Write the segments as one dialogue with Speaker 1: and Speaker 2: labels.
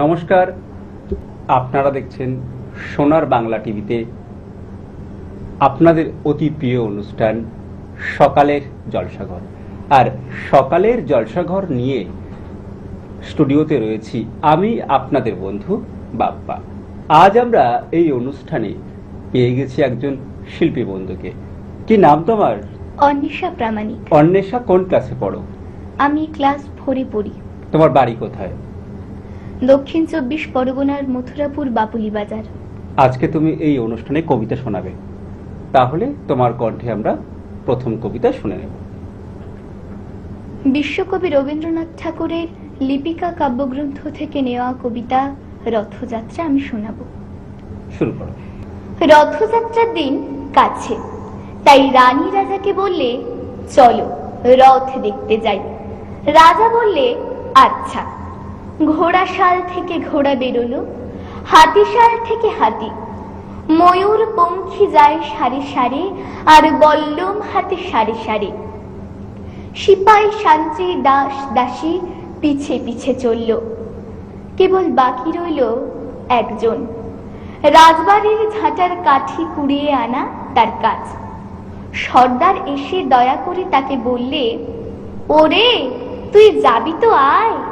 Speaker 1: নমস্কার। আপনারা দেখছেন সোনার বাংলা টিভিতে আপনাদের অতি প্রিয় অনুষ্ঠান সকালের জলসাঘর। আর সকালের জলসাঘর নিয়ে স্টুডিওতে রয়েছি আমি আপনাদের বন্ধু বাপ্পা। আজ আমরা এই অনুষ্ঠানে পেয়ে গেছি একজন শিল্পী বন্ধুকে। কি নাম তোমার?
Speaker 2: অন্বেষা প্রামাণিক।
Speaker 1: অন্বেষা কোন ক্লাসে পড়ো?
Speaker 2: আমি ক্লাস ফোরে পড়ি।
Speaker 1: তোমার বাড়ি কোথায়?
Speaker 2: দক্ষিণ চব্বিশ পরগনার মথুরাপুর বাপুলি বাজার
Speaker 1: আজকে তুমি এই অনুষ্ঠানে কবিতা শোনাবে। তাহলে তোমার কণ্ঠে আমরা প্রথম কবিতা শুনে নেব।
Speaker 2: বিশ্বকবি রবীন্দ্রনাথ ঠাকুরের লিপিকা কাব্যগ্রন্থ থেকে নেওয়া কবিতা রথযাত্রা আমি শোনাবো।
Speaker 1: শুরু করো।
Speaker 2: রথযাত্রার দিন কাছে তাই রানী রাজাকে বললে চলো রথ দেখতে যাই। রাজা বললে আচ্ছা। ঘোড়া শাল থেকে ঘোড়া বেরোলো, হাতি শাল থেকে হাতি। ময়ূর পঙ্খী যায় সারি সারি, আর বল্লম হাতে সারি সারি। সিপাই শান্তি দাস দাসী পিছে পিছে চলল। কেবল বাকি রইল একজন। রাজবাড়ির ঝাঁটার কাঠি কুড়িয়ে আনা তার কাজ। সর্দার এসে দয়া করে তাকে বললে, ওরে, তুই যাবি তো আয়।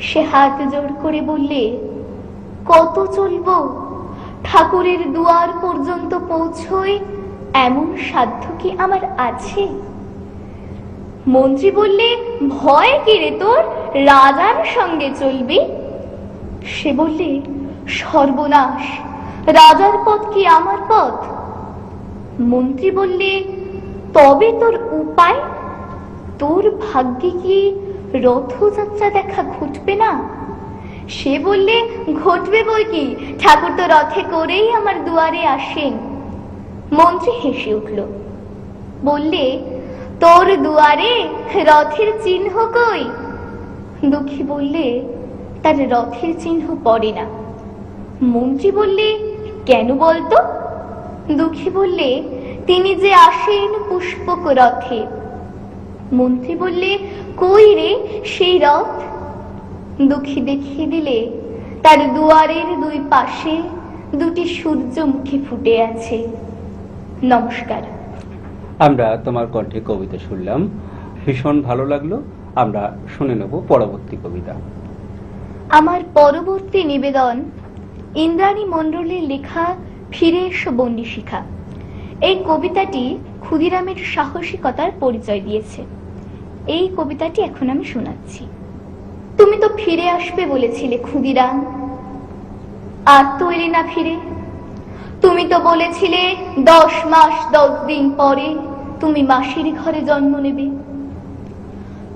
Speaker 2: সে হাত জোর করে বললে, কত চলবো? ঠাকুরের দুয়ার পর্যন্ত পৌঁছই এমন সাধ্য কি আমার আছে? মন্ত্রী বললে, ভয় কি রে তোর? রাজার সঙ্গে চলবি? সে বললে, সর্বনাশ! রাজার পথ কি আমার পথ? মন্ত্রী বললে, তবে তোর উপায়? তোর ভাগ্যে কি রথযাত্রা দেখা ঘটবে না? সে বললে, ঘটবে বই কি? ঠাকুর তো রথে করেই আমার দুয়ারে আসেন। মন্ত্রী হেসে উঠল। বললে, তোর দুয়ারে রথের চিহ্ন কই? দুঃখী বললে, তার রথের চিহ্ন পড়ে না। মন্ত্রী বললে, কেন বলতো? দুঃখী বললে, তিনি যে আসেন পুষ্পক রথে। মন্ত্রী বললে কই রে সেই রথ? দুঃখী দেখিয়ে দিলে তার দুয়ারের দুই পাশে দুটি সূর্যমুখী ফুটে আছে। নমস্কার।
Speaker 1: আমরা তোমার কণ্ঠে কবিতা শুনলাম। ভীষণ ভালো লাগল। আমরা শুনে নেব পরবর্তী কবিতা।
Speaker 2: আমার পরবর্তী নিবেদন ইন্দ্রাণী মণ্ডলের লেখা ফিরে এসো বন্দি শিখা এই কবিতাটি ক্ষুদিরামের সাহসিকতার পরিচয় দিয়েছে। এই কবিতাটি এখন আমি শোনাচ্ছি। তুমি তো ফিরে আসবে বলেছিলে, ক্ষুদিরাম। আর তো এলে না ফিরে। তুমি তো বলেছিলে, দশ মাস দশ দিন পরে তুমি মাসির ঘরে জন্ম নেবে।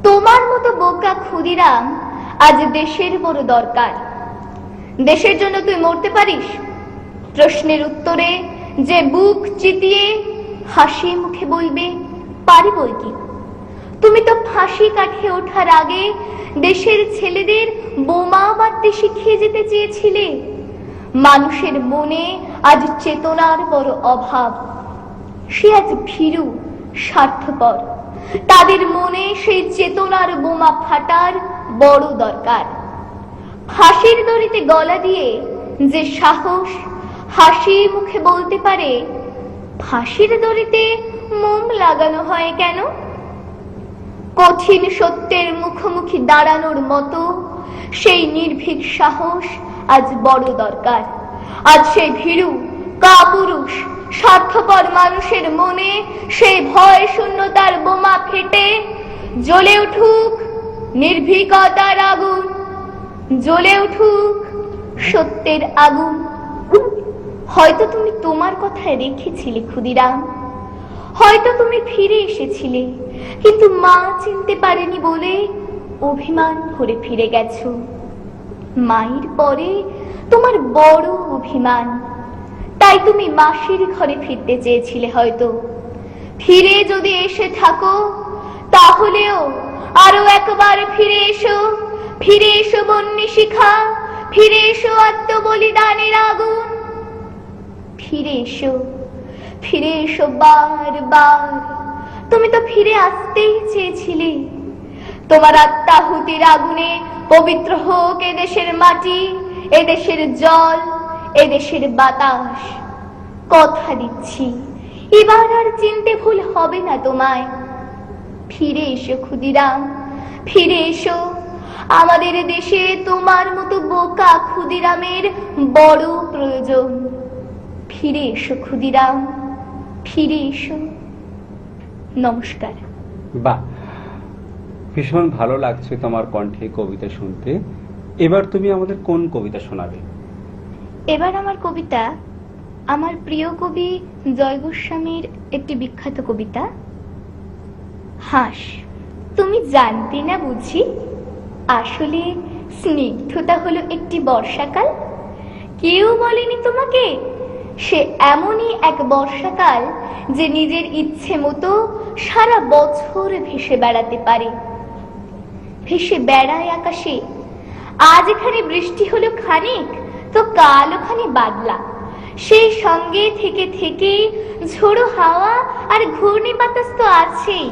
Speaker 2: তোমার মতো বোকা ক্ষুদিরাম আজ দেশের বড় দরকার। দেশের জন্য তুই মরতে পারিস? প্রশ্নের উত্তরে যে বুক চিতিয়ে হাসি মুখে বলবে পারি বই কি? তুমি তো ফাঁসি কাঠে ওঠার আগে দেশের ছেলেদের বোমা মারতে শিখিয়ে যেতে চেয়েছিলে। মানুষের মনে আজ চেতনার বড় অভাব। সে আজ ভীরু, স্বার্থপর। তাদের মনে সেই চেতনার বোমা ফাটার বড় দরকার। ফাঁসির দড়িতে গলা দিয়ে যে সাহস, হাসি মুখে বলতে পারে, ফাঁসির দড়িতে মোম লাগানো হয় কেন? কঠিন সত্যের মুখোমুখি দাঁড়ানোর মতো, সেই নির্ভীক সাহস আজ বড় দরকার। আজ সেই ভীরু, কাপুরুষ, স্বার্থপর মানুষের মনে সেই ভয় শূন্যতার বোমা ফেটে জ্বলে উঠুক নির্ভীকতার আগুন, জ্বলে উঠুক সত্যের আগুন। হয়তো তুমি তোমার কথায় রেখেছিলে ক্ষুদিরাম, হয়তো তুমি ফিরে এসেছিলে। কিন্তু মা চিনতে পারেনি বলে অভিমান করে ফিরে গেছো। মায়ের পরে তোমার বড় অভিমান। তাই তুমি মাসির ঘরে ফিরতে চেয়েছিলে হয়তো। ফিরে যদি এসে থাকো, তাহলেও আরও একবার ফিরে এসো। ফিরে এসো বন্যী শিখা, ফিরে এসো আত্মবলিদানের আগুন। ফিরে এসো ফিরে এসো বার বার তুমি তো ফিরে আসতেই চেয়েছিলে। তোমার আত্মাহুতির আগুনে পবিত্র হোক এদেশের মাটি, এদেশের জল, এদেশের বাতাস। কথা দিচ্ছি, এবার আর চিনতে ভুল হবে না তোমায়। ফিরে এসো ক্ষুদিরাম, ফিরে এসো। আমাদের দেশে তোমার মতো বোকা ক্ষুদিরামের বড় প্রয়োজন। ফিরে এসো ক্ষুদিরাম, ফিরে এসো। নমস্কার।
Speaker 1: বাহ ভীষণ ভালো লাগছে তোমার কণ্ঠে কবিতা শুনতে। এবার তুমি আমাদের কোন কবিতা শোনাবে?
Speaker 2: এবার আমার কবিতা আমার প্রিয় কবি জয় গোস্বামীর একটি বিখ্যাত কবিতা হাঁস। তুমি জানতে না বুঝি আসলে স্নিগ্ধতা হলো একটি বর্ষাকাল। কেউ বলেনি তোমাকে সে এমনই এক বর্ষাকাল যে নিজের ইচ্ছে মতো সারা বছর ভেসে বেড়াতে পারে। ভেসে বেড়ায় আকাশে। আজ এখানে বৃষ্টি হলো খানিক, তো কাল ওখানে বাদলা। সেই সঙ্গে থেকে থেকে ঝোড়ো হাওয়া আর ঘূর্ণি বাতাস তো আছেই।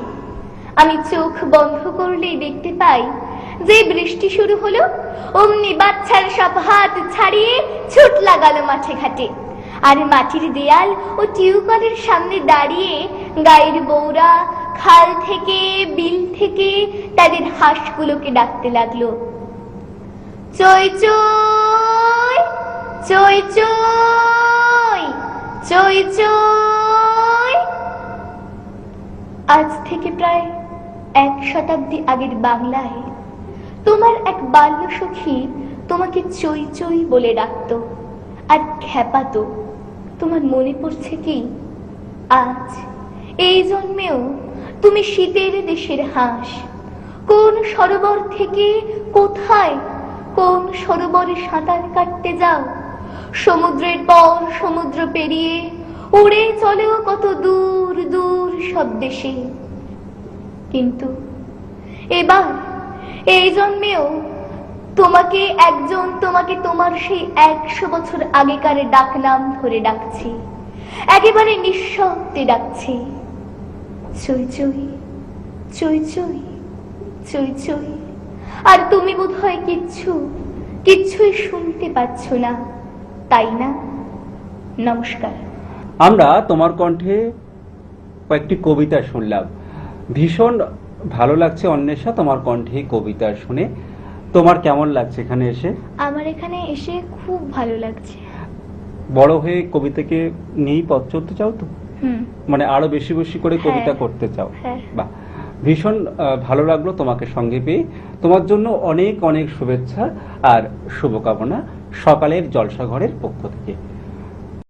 Speaker 2: আমি চোখ বন্ধ করলেই দেখতে পাই যে বৃষ্টি শুরু হলো, অমনি বাচ্চার সব হাত ছাড়িয়ে ছুট লাগালো মাঠে ঘাটে। আর মাটির দেয়াল ও টিউবওয়েলের সামনে দাঁড়িয়ে গায়ের বউরা খাল থেকে, বিল থেকে তাদের হাঁসগুলোকে ডাকতে লাগল। চই চই চই চই চই চই। আজ থেকে প্রায় এক শতাব্দী আগের বাংলায় তোমার এক বাল্য সখী তোমাকে চই চই বলে ডাকতো আর খ্যাপাতো। তোমার মনে পড়ছে কি? আজ এই জন্মেও তুমি শীতের দেশের হাঁস। কোন সরোবর থেকে কোথায়, কোন সরোবরে সাঁতার কাটতে যাও? সমুদ্রের পর সমুদ্র পেরিয়ে উড়ে চলেও কত দূর দূর সব দেশে। কিন্তু এবার এই জন্মেও তোমাকে একজন, তোমাকে তোমার সেই একশো বছর আগেকার ডাক নাম ধরে ডাকছি। একেবারে নিঃশব্দে ডাকছি। চই চই চই চই চই চই। আর তুমি বোধহয় কিচ্ছু কিচ্ছুই শুনতে পাচ্ছ না। তাই না? নমস্কার।
Speaker 1: আমরা তোমার কণ্ঠে কয়েকটি কবিতা শুনলাম। ভীষণ ভালো লাগছে অন্বেষা তোমার কণ্ঠে কবিতা শুনে। তোমার কেমন লাগছে এখানে এসে?
Speaker 2: আমার এখানে এসে খুব ভালো লাগছে।
Speaker 1: বড় হয়ে কবিতাকে নিয়েই পথ চলতে চাও তো? মানে আরও বেশি বেশি করে
Speaker 2: হ্যাঁ।
Speaker 1: কবিতা করতে চাও।
Speaker 2: বা
Speaker 1: বাহ। ভীষণ আহ, ভালো লাগল তোমাকে সঙ্গে পেয়ে। তোমার জন্য অনেক অনেক শুভেচ্ছা আর শুভকামনা সকালের জলসাঘরের পক্ষ থেকে।